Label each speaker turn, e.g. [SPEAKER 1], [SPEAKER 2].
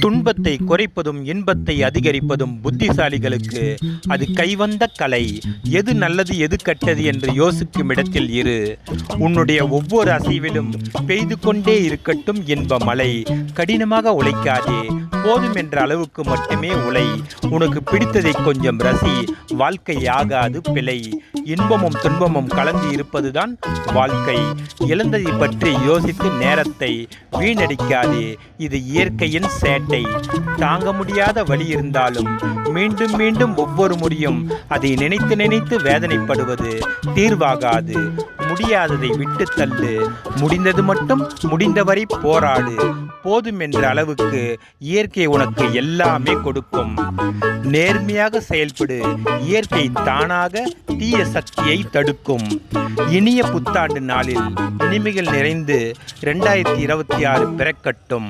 [SPEAKER 1] துன்பத்தை குறைப்பதும் இன்பத்தை அதிகரிப்பதும் புத்திசாலிகளுக்கு அது கைவந்த கலை. எது நல்லது எது கெட்டது என்று யோசிக்கும் இடத்தில் இரு. உன்னுடைய ஒவ்வொரு அசைவிலும் பெய்து கொண்டே இருக்கட்டும் இன்ப மழை கடினமாக உழைக்காதே. போதும் என்ற அளவுக்கு மட்டுமே உலை. உனக்கு பிடித்ததை கொஞ்சம் ரசி. வாழ்க்கை ஆகாது பிழை. இன்பமும் துன்பமும் கலந்து இருப்பதுதான் வாழ்க்கை. இழந்ததை பற்றி யோசித்து நேரத்தை வீணடிக்காதே. இது இயற்கையின் சேட்டை. தாங்க முடியாத வழி இருந்தாலும் மீண்டும் மீண்டும் ஒவ்வொரு முறையும் அதை நினைத்து நினைத்து வேதனைப்படுவது தீர்வாகாது. முடியாததை விட்டு தள்ளு. முடிந்தது மட்டும் முடிந்தவரை போராடு. போதும் என்ற அளவுக்கு இயற்கை உனக்கு எல்லாமே கொடுக்கும். நேர்மையாக செயல்படு. இயற்கை தானாக தீய சக்தியை தடுக்கும். இனிய புத்தாண்டு நாளில் இனிமைகள் நிறைந்து ரெண்டாயிரத்தி இருபத்தி ஆறு பிறக்கட்டும்.